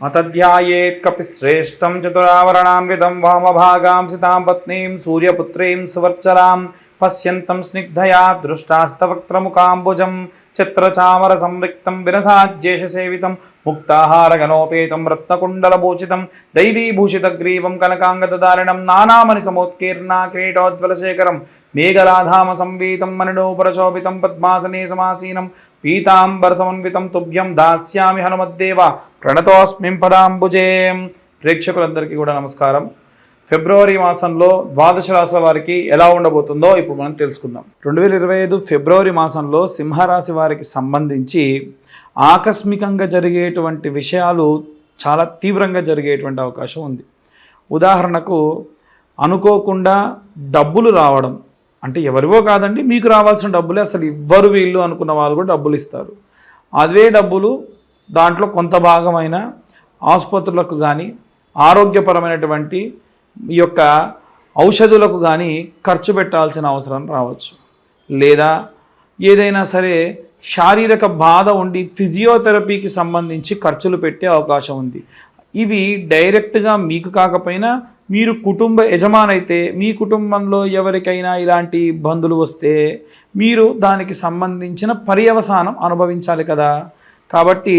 అతధ్యాయేత్కపిశ్రేష్టం విధం వామభాగాం సితాం పత్నీం సూర్యపుత్రీం సువర్చలాం పశ్యంతం స్నిగ్ధయా దృష్టాస్తవక్త్రముకాంబుజం చిత్రచామర సంరిక్తం విరసాజ్యేషసేవితం ముక్తాహారగణోపేతం రత్నకుండలభూషితం దైవీభూషితగ్రీవం కనకాంగతారిణం నానామణి సమోత్కీర్ణ క్రీటోజ్వలశేఖరం మేఘలాధామ సంవీతం మణిడోపరశోభితం పద్మాసనే సమాసీనం పీతాంబరసమన్వితం తుభ్యం దాస్యామి హనుమద్దేవ ప్రణతోస్మిం పదాంబుజే ప్రేక్షకులందరికీ కూడా నమస్కారం. ఫిబ్రవరి మాసంలో ద్వాదశ రాశుల వారికి ఎలా ఉండబోతుందో ఇప్పుడు మనం తెలుసుకుందాం. రెండు వేల ఇరవై ఐదు ఫిబ్రవరి మాసంలో సింహరాశి వారికి సంబంధించి ఆకస్మికంగా జరిగేటువంటి విషయాలు చాలా తీవ్రంగా జరిగేటువంటి అవకాశం ఉంది. ఉదాహరణకు అనుకోకుండా డబ్బులు రావడం అంటే ఎవరివో కాదండి మీకు రావాల్సిన డబ్బులే. అసలు ఇవ్వరు వీళ్ళు అనుకున్న వాళ్ళు కూడా డబ్బులు ఇస్తారు. అదే డబ్బులు దాంట్లో కొంత భాగమైన ఆసుపత్రులకు కానీ ఆరోగ్యపరమైనటువంటి ఈ యొక్క ఔషధులకు కానీ ఖర్చు పెట్టాల్సిన అవసరం రావచ్చు. లేదా ఏదైనా సరే శారీరక బాధ ఉండి ఫిజియోథెరపీకి సంబంధించి ఖర్చులు పెట్టే అవకాశం ఉంది. ఇవి డైరెక్ట్గా మీకు కాకపోయినా మీరు కుటుంబ యజమానైతే మీ కుటుంబంలో ఎవరికైనా ఇలాంటి ఇబ్బందులు వస్తే మీరు దానికి సంబంధించిన పర్యవసానం అనుభవించాలి కదా. కాబట్టి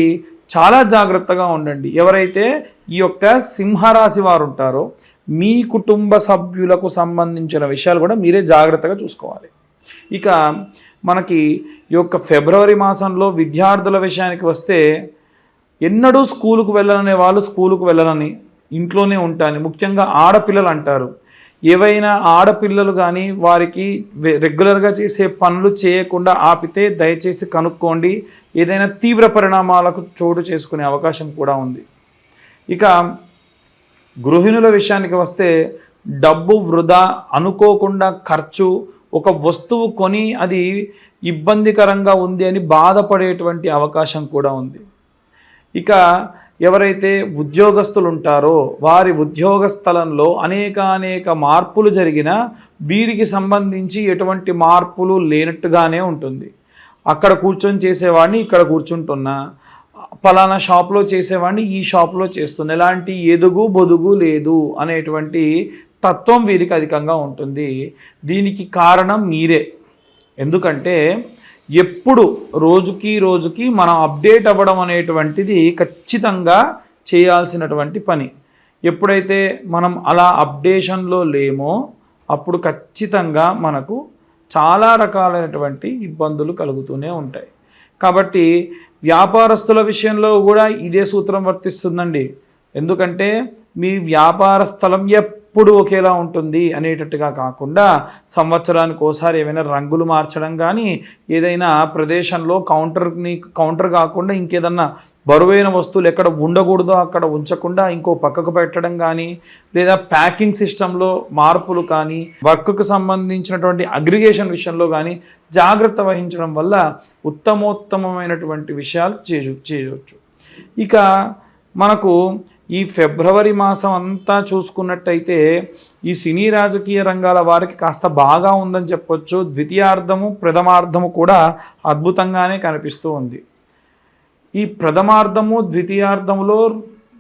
చాలా జాగ్రత్తగా ఉండండి. ఎవరైతే ఈ యొక్క సింహరాశి వారు ఉంటారో మీ కుటుంబ సభ్యులకు సంబంధించిన విషయాలు కూడా మీరే జాగ్రత్తగా చూసుకోవాలి. ఇక మనకి ఈ యొక్క ఫిబ్రవరి మాసంలో విద్యార్థుల విషయానికి వస్తే ఎన్నడూ స్కూలుకు వెళ్ళననే వాళ్ళు స్కూలుకు వెళ్ళనని ఇంట్లోనే ఉంటాను. ముఖ్యంగా ఆడపిల్లలు అంటారు. ఏవైనా ఆడపిల్లలు కానీ వారికి రెగ్యులర్గా చేసే పనులు చేయకుండా ఆపితే దయచేసి కనుక్కోండి. ఏదైనా తీవ్ర పరిణామాలకు చోటు చేసుకునే అవకాశం కూడా ఉంది. ఇక గృహిణుల విషయానికి వస్తే డబ్బు వృధా అనుకోకుండా ఖర్చు ఒక వస్తువు కొని అది ఇబ్బందికరంగా ఉంది అని బాధపడేటువంటి అవకాశం కూడా ఉంది. ఇక ఎవరైతే ఉద్యోగస్తులు ఉంటారో వారి ఉద్యోగ స్థలంలో అనేకానేక మార్పులు జరిగినా వీరికి సంబంధించి ఎటువంటి మార్పులు లేనట్టుగానే ఉంటుంది. అక్కడ కూర్చొని చేసేవాడిని ఇక్కడ కూర్చుంటున్నా పలానా షాప్లో చేసేవాడిని ఈ షాప్లో చేస్తున్నా ఎలాంటి ఎదుగు బొదుగు లేదు అనేటువంటి తత్వం వీరికి అధికంగా ఉంటుంది. దీనికి కారణం మీరే. ఎందుకంటే ఎప్పుడు రోజుకి రోజుకి మనం అప్డేట్ అవ్వడం అనేటువంటిది ఖచ్చితంగా చేయాల్సినటువంటి పని. ఎప్పుడైతే మనం అలా అప్డేషన్లో లేమో అప్పుడు ఖచ్చితంగా మనకు చాలా రకాలైనటువంటి ఇబ్బందులు కలుగుతూనే ఉంటాయి. కాబట్టి వ్యాపారస్తుల విషయంలో కూడా ఇదే సూత్రం వర్తిస్తుందండి. ఎందుకంటే మీ వ్యాపార స్థలం ఎప్పుడు ఒకేలా ఉంటుంది అనేటట్టుగా కాకుండా సంవత్సరానికి ఒకసారి ఏమైనా రంగులు మార్చడం కానీ ఏదైనా ప్రదేశంలో కౌంటర్ని కౌంటర్ కాకుండా ఇంకేదన్నా బరువైన వస్తువులు ఎక్కడ ఉండకూడదో అక్కడ ఉంచకుండా ఇంకో పక్కకు పెట్టడం కానీ లేదా ప్యాకింగ్ సిస్టంలో మార్పులు కానీ వర్క్కు సంబంధించినటువంటి అగ్రిగేషన్ విషయంలో కానీ జాగ్రత్త వహించడం వల్ల ఉత్తమోత్తమమైనటువంటి విషయాలు చేయవచ్చు. ఇక మనకు ఈ ఫిబ్రవరి మాసం అంతా చూసుకున్నట్టయితే ఈ సినీ రాజకీయ రంగాల వారికి కాస్త బాగా ఉందని చెప్పొచ్చు. ద్వితీయార్థము ప్రథమార్థము కూడా అద్భుతంగానే కనిపిస్తూ ఉంది. ఈ ప్రథమార్థము ద్వితీయార్థములో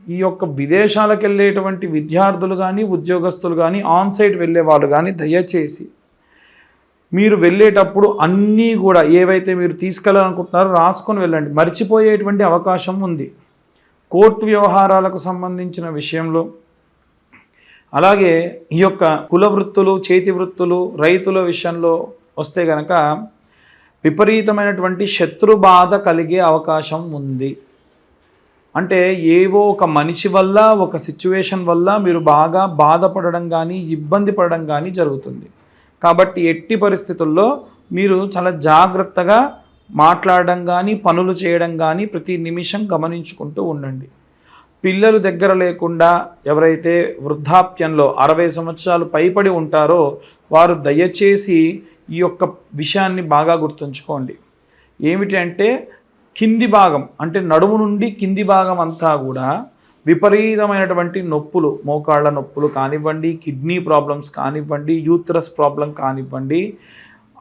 ఈ యొక్క విదేశాలకు వెళ్ళేటువంటి విద్యార్థులు కానీ ఉద్యోగస్తులు కానీ ఆన్సైట్ వెళ్ళే వాళ్ళు కానీ దయచేసి మీరు వెళ్ళేటప్పుడు అన్నీ కూడా ఏవైతే మీరు తీసుకెళ్ళాలనుకుంటున్నారో రాసుకొని వెళ్ళండి. మర్చిపోయేటువంటి అవకాశం ఉంది. కోర్టు వ్యవహారాలకు సంబంధించిన విషయంలో అలాగే ఈ యొక్క కుల వృత్తులు చేతి వృత్తులు రైతుల విషయంలో వస్తే గనక విపరీతమైనటువంటి శత్రు బాధ కలిగే అవకాశం ఉంది. అంటే ఏవో ఒక మనిషి వల్ల ఒక సిచ్యువేషన్ వల్ల మీరు బాగా బాధపడడం కానీ ఇబ్బంది పడడం కానీ జరుగుతుంది. కాబట్టి ఎట్టి పరిస్థితుల్లో మీరు చాలా జాగ్రత్తగా మాట్లాడడం కానీ పనులు చేయడం కానీ ప్రతి నిమిషం గమనించుకుంటూ ఉండండి. పిల్లలు దగ్గర లేకుండా ఎవరైతే వృద్ధాప్యంలో అరవై సంవత్సరాలు పైపడి ఉంటారో వారు దయచేసి ఈ యొక్క విషయాన్ని బాగా గుర్తుంచుకోండి. ఏమిటంటే కింది భాగం అంటే నడుము నుండి కింది భాగం అంతా కూడా విపరీతమైనటువంటి నొప్పులు మోకాళ్ళ నొప్పులు కానివ్వండి కిడ్నీ ప్రాబ్లమ్స్ కానివ్వండి యూత్రస్ ప్రాబ్లం కానివ్వండి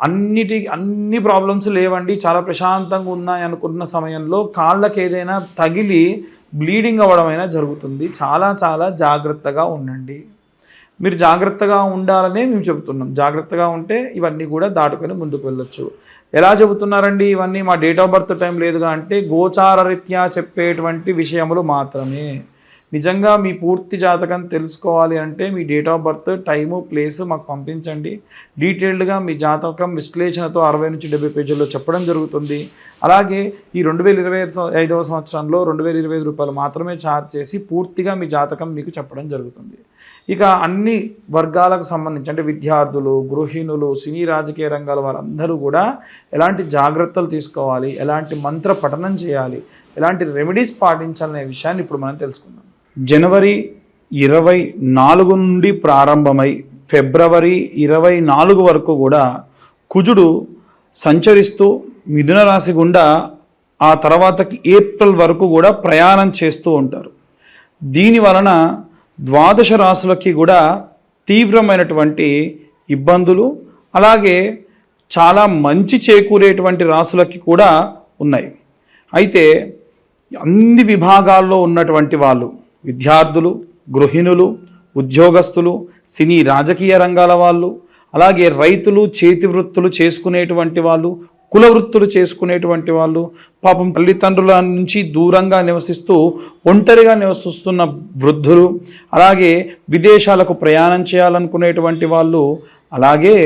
అన్నిటి అన్ని ప్రాబ్లమ్స్ లేవండి. చాలా ప్రశాంతంగా ఉన్నాయి అనుకున్న సమయంలో కాళ్ళకి ఏదైనా తగిలి బ్లీడింగ్ అవ్వడమైనా జరుగుతుంది. చాలా చాలా జాగ్రత్తగా ఉండండి. మీరు జాగ్రత్తగా ఉండాలనే మేము చెబుతున్నాం. జాగ్రత్తగా ఉంటే ఇవన్నీ కూడా దాటుకొని ముందుకు వెళ్ళొచ్చు. ఎలా చెబుతున్నారండి? ఇవన్నీ మా డేట్ ఆఫ్ బర్త్ టైం లేదుగా అంటే గోచారరీత్యా చెప్పేటువంటి విషయములు మాత్రమే. నిజంగా మీ పూర్తి జాతకం తెలుసుకోవాలి అంటే మీ date of birth time place మాకు పంపించండి. డీటెయిల్డ్గా మీ జాతకం విశ్లేషణతో అరవై నుంచి డెబ్బై పేజీల్లో చెప్పడం జరుగుతుంది. అలాగే ఈ రెండు వేల ఇరవై ఐదవ సంవత్సరంలో రెండు వేల ఇరవై ఐదు రూపాయలు మాత్రమే ఛార్జ్ చేసి పూర్తిగా మీ జాతకం మీకు చెప్పడం జరుగుతుంది. ఇక అన్ని వర్గాలకు సంబంధించి అంటే విద్యార్థులు గృహిణులు సినీ రాజకీయ రంగాల వారందరూ కూడా ఎలాంటి జాగ్రత్తలు తీసుకోవాలి ఎలాంటి మంత్ర పఠనం చేయాలి ఎలాంటి రెమెడీస్ పాటించాలనే విషయాన్ని ఇప్పుడు మనం తెలుసుకుందాం. జనవరి ఇరవై నాలుగు నుండి ప్రారంభమై ఫిబ్రవరి ఇరవై నాలుగు వరకు కూడా కుజుడు సంచరిస్తూ మిథున రాశి గుండా ఆ తర్వాతకి ఏప్రిల్ వరకు కూడా ప్రయాణం చేస్తూ ఉంటారు. దీని వలన ద్వాదశ రాశులకి కూడా తీవ్రమైనటువంటి ఇబ్బందులు అలాగే చాలా మంచి చేకూరేటువంటి రాసులకి కూడా ఉన్నాయి. అయితే అన్ని విభాగాల్లో ఉన్నటువంటి వాళ్ళు విద్యార్థులు గృహిణులు ఉద్యోగస్తులు సినీ రాజకీయ రంగాల వాళ్ళు అలాగే రైతులు చేతి వృత్తులు చేసుకునేటువంటి వాళ్ళు కుల వృత్తులు చేసుకునేటువంటి వాళ్ళు పాపం తల్లిదండ్రుల నుంచి దూరంగా నివసిస్తూ ఒంటరిగా నివసిస్తున్న వృద్ధులు అలాగే విదేశాలకు ప్రయాణం చేయాలనుకునేటువంటి వాళ్ళు అలాగే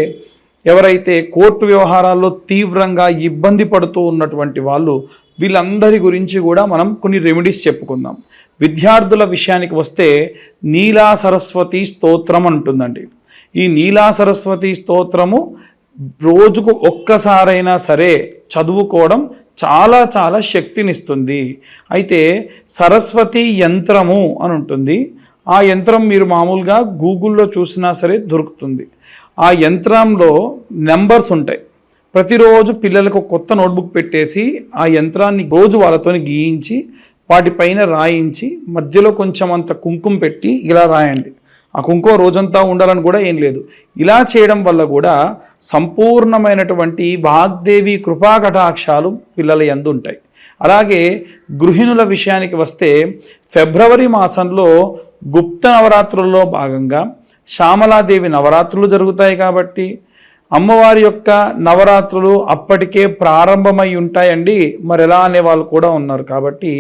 ఎవరైతే కోర్టు వ్యవహారాల్లో తీవ్రంగా ఇబ్బంది పడుతూ ఉన్నటువంటి వాళ్ళు వీళ్ళందరి గురించి కూడా మనం కొన్ని రెమెడీస్ చెప్పుకుందాం. విద్యార్థుల విషయానికి వస్తే నీలా సరస్వతి స్తోత్రం అంటుందండి. ఈ నీలా సరస్వతి స్తోత్రము రోజుకు ఒక్కసారైనా సరే చదువుకోవడం చాలా చాలా శక్తినిస్తుంది. అయితే సరస్వతి యంత్రము అని ఉంటుంది. ఆ యంత్రం మీరు మామూలుగా గూగుల్లో చూసినా సరే దొరుకుతుంది. ఆ యంత్రంలో నెంబర్స్ ఉంటాయి. ప్రతిరోజు పిల్లలకు కొత్త నోట్బుక్ పెట్టేసి ఆ యంత్రాన్ని రోజు వాళ్ళతోని గీయించి వాటిపైన రాయించి మధ్యలో కొంచెం అంత కుంకుమ పెట్టి ఇలా రాయండి. ఆ కుంకుమ రోజంతా ఉండాలని కూడా ఏం లేదు. ఇలా చేయడం వల్ల కూడా సంపూర్ణమైనటువంటి వాగ్దేవి కృపాకటాక్షాలు పిల్లల యందు ఉంటాయి. అలాగే గృహిణుల విషయానికి వస్తే ఫిబ్రవరి మాసంలో గుప్త నవరాత్రుల్లో భాగంగా శ్యామలాదేవి నవరాత్రులు జరుగుతాయి కాబట్టి అమ్మవారి యొక్క నవరాత్రులు అప్పటికే ప్రారంభమై ఉంటాయండి. మరి ఎలా అనే వాళ్ళు కూడా ఉన్నారు కాబట్టి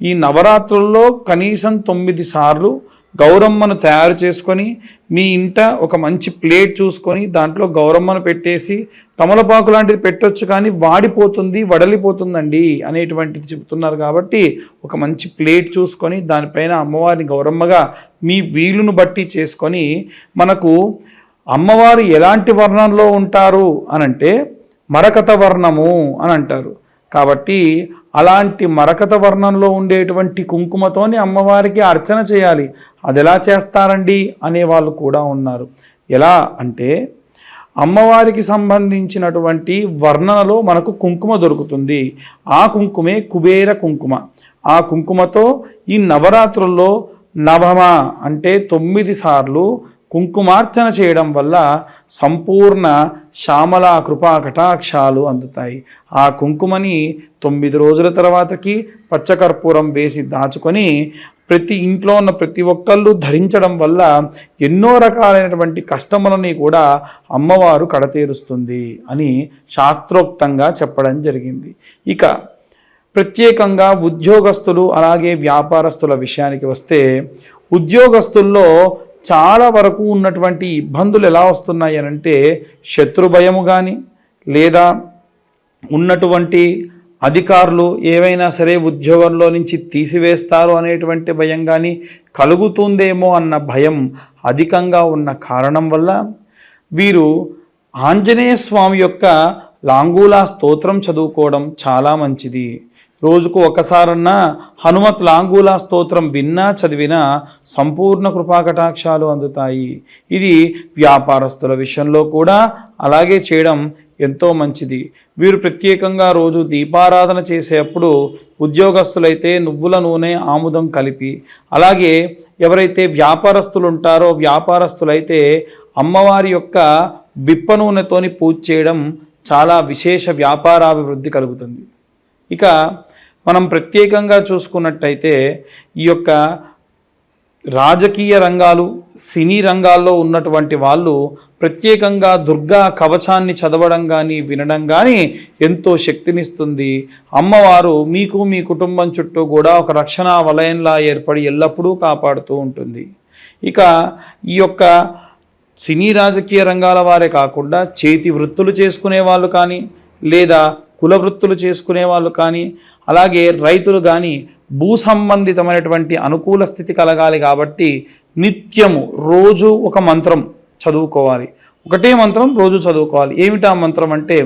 ఈ నవరాత్రుల్లో కనీసం తొమ్మిది సార్లు గౌరమ్మను తయారు చేసుకొని మీ ఇంట ఒక మంచి ప్లేట్ చూసుకొని దాంట్లో గౌరమ్మను పెట్టేసి తమలపాకు లాంటిది పెట్టొచ్చు కానీ వాడిపోతుంది వడలిపోతుందండి అనేటువంటిది చెబుతున్నారు కాబట్టి ఒక మంచి ప్లేట్ చూసుకొని దానిపైన అమ్మవారిని గౌరమ్మగా మీ వీలును బట్టి చేసుకొని మనకు అమ్మవారు ఎలాంటి వర్ణంలో ఉంటారు అనంటే మరకత వర్ణము అని అంటారు. కాబట్టి అలాంటి మరకత వర్ణంలో ఉండేటువంటి కుంకుమతోని అమ్మవారికి అర్చన చేయాలి. అది ఎలా చేస్తారండి? అనే వాళ్ళు కూడా ఉన్నారు. ఎలా అంటే అమ్మవారికి సంబంధించినటువంటి వర్ణనలో మనకు కుంకుమ దొరుకుతుంది. ఆ కుంకుమే కుబేర కుంకుమ. ఆ కుంకుమతో ఈ నవరాత్రుల్లో నవమ అంటే తొమ్మిది సార్లు కుంకుమార్చన చేయడం వల్ల సంపూర్ణ శ్యామల కృపా కటాక్షాలు అందుతాయి. ఆ కుంకుమని తొమ్మిది రోజుల తర్వాతకి పచ్చకర్పూరం వేసి దాచుకొని ప్రతి ఇంట్లో ఉన్న ప్రతి ఒక్కళ్ళు ధరించడం వల్ల ఎన్నో రకాలైనటువంటి కష్టములని కూడా అమ్మవారు కడతీరుస్తుంది అని శాస్త్రోక్తంగా చెప్పడం జరిగింది. ఇక ప్రత్యేకంగా ఉద్యోగస్తులు అలాగే వ్యాపారస్తుల విషయానికి వస్తే ఉద్యోగస్తుల్లో చాలా వరకు ఉన్నటువంటి ఇబ్బందులు ఎలా వస్తున్నాయి అంటే శత్రు భయము కానీ లేదా ఉన్నటువంటి అధికారులు ఏవైనా సరే ఉద్యోగంలో నుంచి తీసివేస్తారు అనేటువంటి భయం కానీ కలుగుతుందేమో అన్న భయం అధికంగా ఉన్న కారణం వల్ల వీరు ఆంజనేయ స్వామి యొక్క లాంగూలా స్తోత్రం చదువుకోవడం చాలా మంచిది. రోజుకు ఒకసారన్నా హనుమత్ లాంగూల స్తోత్రం విన్నా చదివినా సంపూర్ణ కృపాకటాక్షాలు అందుతాయి. ఇది వ్యాపారస్తుల విషయంలో కూడా అలాగే చేయడం ఎంతో మంచిది. వీరు ప్రత్యేకంగా రోజు దీపారాధన చేసేప్పుడు ఉద్యోగస్తులైతే నువ్వుల నూనె ఆముదం కలిపి అలాగే ఎవరైతే వ్యాపారస్తులు ఉంటారో వ్యాపారస్తులైతే అమ్మవారి యొక్క విప్ప నూనెతోని పూజ చేయడం చాలా విశేష వ్యాపారాభివృద్ధి కలుగుతుంది. ఇక మనం ప్రత్యేకంగా చూసుకున్నట్టయితే ఈ యొక్క రాజకీయ రంగాలు సినీ రంగాల్లో ఉన్నటువంటి వాళ్ళు ప్రత్యేకంగా దుర్గా కవచాన్ని చదవడం కానీ వినడం కానీ ఎంతో శక్తినిస్తుంది. అమ్మవారు మీకు మీ కుటుంబం చుట్టూ కూడా ఒక రక్షణ వలయంలా ఏర్పడి ఎల్లప్పుడూ కాపాడుతూ ఉంటుంది. ఇక ఈ యొక్క సినీ రాజకీయ రంగాల వారే కాకుండా చేతి వృత్తులు చేసుకునే వాళ్ళు కానీ లేదా కుల వృత్తులు చేసుకునే వాళ్ళు కానీ అలాగే రైతులు కానీ భూ సంబంధితమైనటువంటి అనుకూల స్థితి కలగాలి కాబట్టి నిత్యము రోజు ఒక మంత్రం చదువుకోవాలి. ఒకటే మంత్రం రోజు చదువుకోవాలి. ఏమిటా మంత్రం అంటే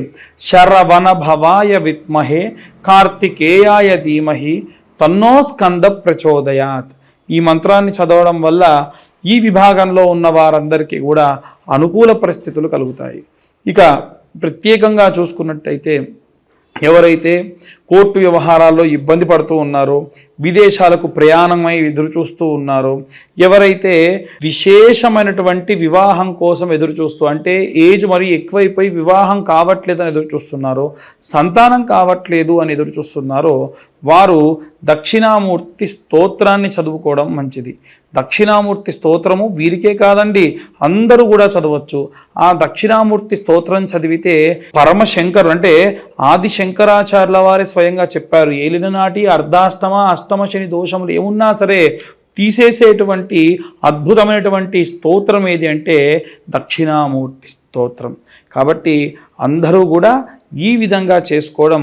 శరవణ భవాయ విత్మహే కార్తికేయాయ ధీమహి తన్నో స్కంద ప్రచోదయాత్. ఈ మంత్రాన్ని చదవడం వల్ల ఈ విభాగంలో ఉన్న వారందరికీ కూడా అనుకూల పరిస్థితులు కలుగుతాయి. ఇక ప్రత్యేకంగా చూసుకున్నట్టయితే ఎవరైతే కోర్టు వ్యవహారాల్లో ఇబ్బంది పడుతూ ఉన్నారో విదేశాలకు ప్రయాణమై ఎదురు చూస్తూ ఉన్నారో ఎవరైతే విశేషమైనటువంటి వివాహం కోసం ఎదురుచూస్తూ అంటే ఏజ్ మరి ఎక్కువైపోయి వివాహం కావట్లేదు అని ఎదురుచూస్తున్నారో సంతానం కావట్లేదు అని ఎదురుచూస్తున్నారో వారు దక్షిణామూర్తి స్తోత్రాన్ని చదువుకోవడం మంచిది. దక్షిణామూర్తి స్తోత్రము వీరికే కాదండి అందరూ కూడా చదవచ్చు. ఆ దక్షిణామూర్తి స్తోత్రం చదివితే పరమశంకరు అంటే ఆది శంకరాచార్యుల వారి స్వయంగా చెప్పారు ఏలిన నాటి అర్ధాష్టమ అష్టమ శని దోషములు ఏమున్నా సరే తీసేసేటువంటి అద్భుతమైనటువంటి స్తోత్రం ఏది అంటే దక్షిణామూర్తి స్తోత్రం. కాబట్టి అందరూ కూడా ఈ విధంగా చేసుకోవడం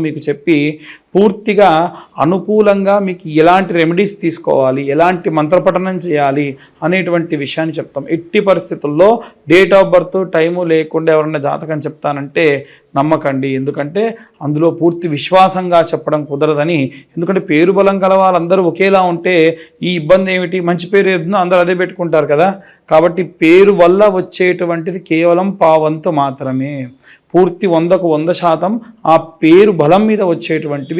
మీకు చెప్పి పూర్తిగా అనుకూలంగా మీకు ఎలాంటి రెమెడీస్ తీసుకోవాలి ఎలాంటి మంత్రపఠనం చేయాలి అనేటువంటి విషయాన్ని చెప్తాం. ఎట్టి పరిస్థితుల్లో డేట్ ఆఫ్ బర్త్ టైము లేకుండా ఎవరన్నా జాతకం చెప్తానంటే నమ్మకండి. ఎందుకంటే అందులో పూర్తి విశ్వాసంగా చెప్పడం కుదరదని ఎందుకంటే పేరు బలం గల వాళ్ళందరూ ఒకేలా ఉంటే ఈ ఇబ్బంది ఏమిటి? మంచి పేరు ఏదో అందరూ అదే పెట్టుకుంటారు కదా. కాబట్టి పేరు వల్ల వచ్చేటువంటిది కేవలం పావంతు మాత్రమే. పూర్తి వందకు వంద శాతం ఆ పేరు బలం మీద వచ్చేటువంటివి